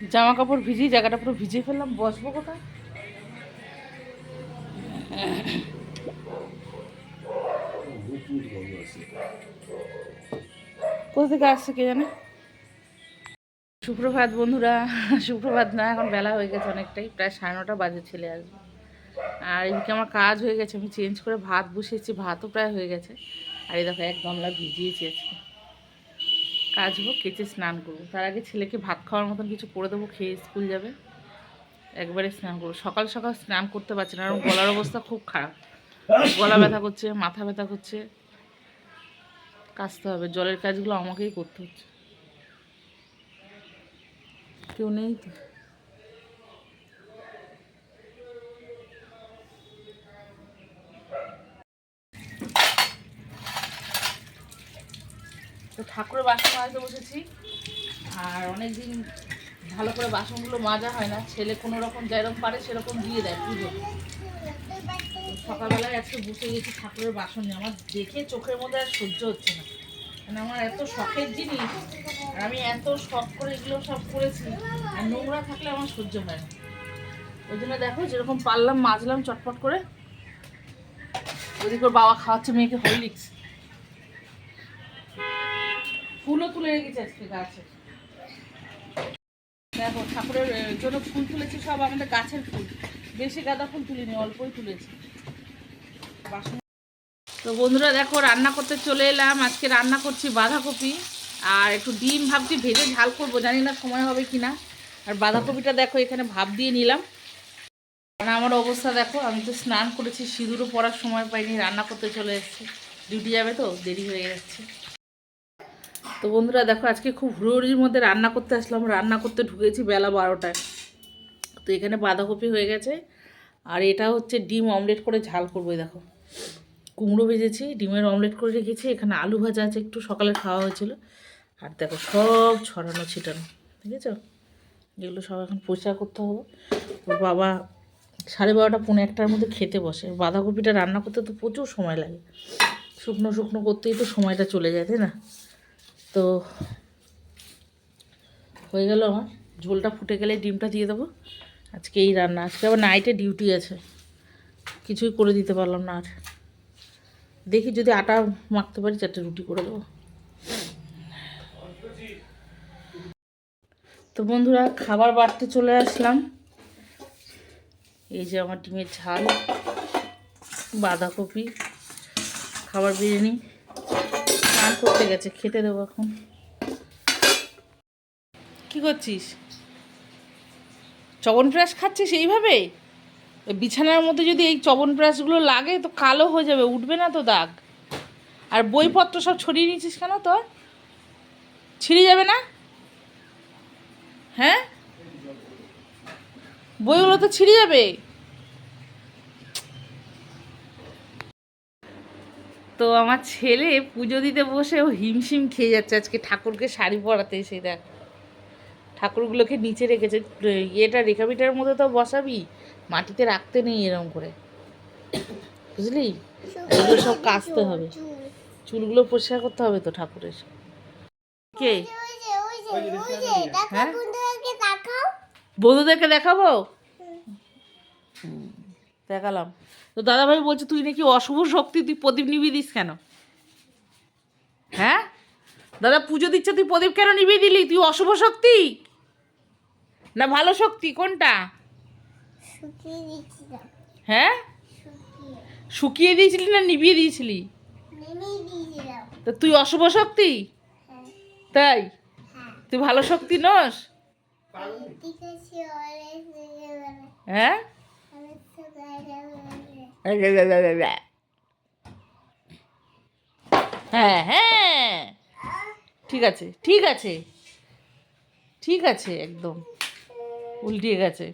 জামা কাপড় ভিজিয়ে, জায়গাটা পুরো ভিজিয়ে ফেললাম, বসবো কোথায়? কোথা থেকে আসছে কে জানে? সুপ্রভাত বন্ধুরা, সুপ্রভাত না, এখন বেলা হয়ে গেছে অনেকটাই, প্রায় সাড়ে নটা বাজে ছেলে আসবে। আর এদিকে আমার কাজ হয়ে গেছে, আমি চেঞ্জ করে ভাত বসিয়েছি, ভাতও প্রায় হয়ে গেছে। আর এই দেখো, এক গামলা ভিজিয়েছি আজকে। কাজ হোক কেচে স্নান করব। তার আগে ছেলেকে ভাত খাওয়ার মতন কিছু করে দেবো, খেয়ে স্কুল যাবে। একবারে স্নান করব। সকাল সকাল স্নান করতে পারছি না, কারণ গলার অবস্থা খুব খারাপ। গলা ব্যথা করছে, মাথা ব্যথা করছে। কাচতে হবে, জলের কাজগুলো আমাকেই করতে হচ্ছে। কেউ নেই তো? তো ঠাকুরের বাসন মাজতে বসেছি। আর অনেক দিন ভালো করে বাসনগুলো মাজা হয় না। ছেলে কোনো রকম যেরকম পারে সেরকম দিয়ে দেয় পুজো। সকালবেলায় আজকে বসে গেছি ঠাকুরের বাসন নিয়ে। আমার দেখে চোখের মধ্যে আর সহ্য হচ্ছে না। মানে আমার এত শখের জিনিস, আর আমি এত শখ করে এগুলো সব করেছি, আর নোংরা থাকলে আমার সহ্য হয় না। ওই জন্য দেখো যেরকম পারলাম, মাজলাম চটপট করে। ওদিকে বাবা খাওয়াচ্ছে, মেয়েকে হরলিক্স। ফুলও তুলে রেখেছে আজকে গাছে। দেখো, ঠাকুরের জন্য ফুল তুলেছি সব, আমাদের গাছের ফুল। বেশি গাঁদা ফুল তুলিনি, অল্পই তুলেছি। তো বন্ধুরা, দেখো, রান্না করতে চলে এলাম। আজকে রান্না করছি বাঁধাকপি, আর একটু ডিম ভাবছি ভেজে ঝাল করব, জানি না সময় হবে কি না আর বাঁধাকপিটা দেখো, এখানে ভাব দিয়ে নিলাম। মানে আমার অবস্থা দেখো, আমি তো স্নান করেছি, সিঁদুরও পড়ার সময় পাইনি, রান্না করতে চলে এসেছি। ডিউটি যাবে তো, দেরি হয়ে যাচ্ছে। তো বন্ধুরা দেখো, আজকে খুব হুড়োহুড়ির মধ্যে রান্না করতে আসলাম। রান্না করতে ঢুকেছি বেলা বারোটায়। তো এখানে বাঁধাকপি হয়ে গেছে। আর এটা হচ্ছে ডিম অমলেট করে ঝাল করব দেখো। কুমড়ো ভেজেছি, ডিমের অমলেট করে রেখেছি। এখানে আলু ভাজা আছে, একটু সকালে খাওয়া হয়েছিল। আর দেখো, সব ছড়ানো, ছিটানো ঠিক আছে এগুলো সব এখন পরিষ্কার করতে হবে। ওর বাবা সাড়ে বারোটা, পৌনে একটার মধ্যে খেতে বসে। বাঁধাকপিটা রান্না করতে তো প্রচুর সময় লাগে। শুকনো শুকনো করতেই তো সময়টা চলে যায়, তাই না? তো হয়ে গেল আমার। ঝোলটা ফুটে গেলে ডিমটা দিয়ে দেবো। আজকে এই রান্না, আজকে আবার নাইটে ডিউটি আছে। কিছুই করে দিতে পারলাম না আর। দেখি যদি আটা মাখতে পারি, চারটে রুটি করে দেবো। তো বন্ধুরা, খাবার বাড়তে চলে আসলাম। এই যে আমার ডিমের ঝাল, বাঁধাকপি, খাবার বিরিয়ানি। স্নান করতে গেছে, খেতে দেবো এখন। কি করছিস? চবন প্রাস খাচ্ছিস এইভাবে? বিছানার মধ্যে যদি এই চবন প্রাসগুলো লাগে, তো কালো হয়ে যাবে, উঠবে না তো দাগ। আর বইপত্র সব ছড়িয়ে নিয়েছিস কেন তোর? ছিঁড়ে যাবে না? হ্যাঁ? বইগুলো তো ছিঁড়ে যাবে। তো আমার ছেলে পুজো দিতে বসে ও হিমশিম খেয়ে যাচ্ছে। আজকে ঠাকুরকে শাড়ি পরাতে এসে দেখ। ঠাকুরগুলোকে নিচে রেখেছে। ইয়েটা রেখাবিটার মধ্যে তো বসাবি মাটিতে রাখতে নেই এরকম করে। বুঝলি? এগুলো সব কাচতে হবে। চুলগুলো পরিষ্কার করতে হবে তো ঠাকুরের। কে? হ্যাঁ? বন্ধুদেরকে দেখাবো? দেখালাম। তো দাদাভাই বলছে তুই নাকি অশুভ শক্তি তুই প্রদীপ নিবি দিস কেন? হ্যাঁ? দাদা পুজো দিচ্ছে তুই প্রদীপ কেন নিবিয়ে দিলি? তুই অশুভ শক্তি? না ভালো শক্তি কোনটা? হ্যাঁ? শুকিয়ে দিয়েছিলি না নিভিয়ে দিয়েছিলি? তো তুই অশুভ শক্তি? তাই? তুই ভালো শক্তি নস? হ্যাঁ? হ্যাঁ হ্যাঁ। ঠিক আছে ঠিক আছে। ঠিক আছে একদম। উল্টিয়ে গেছে।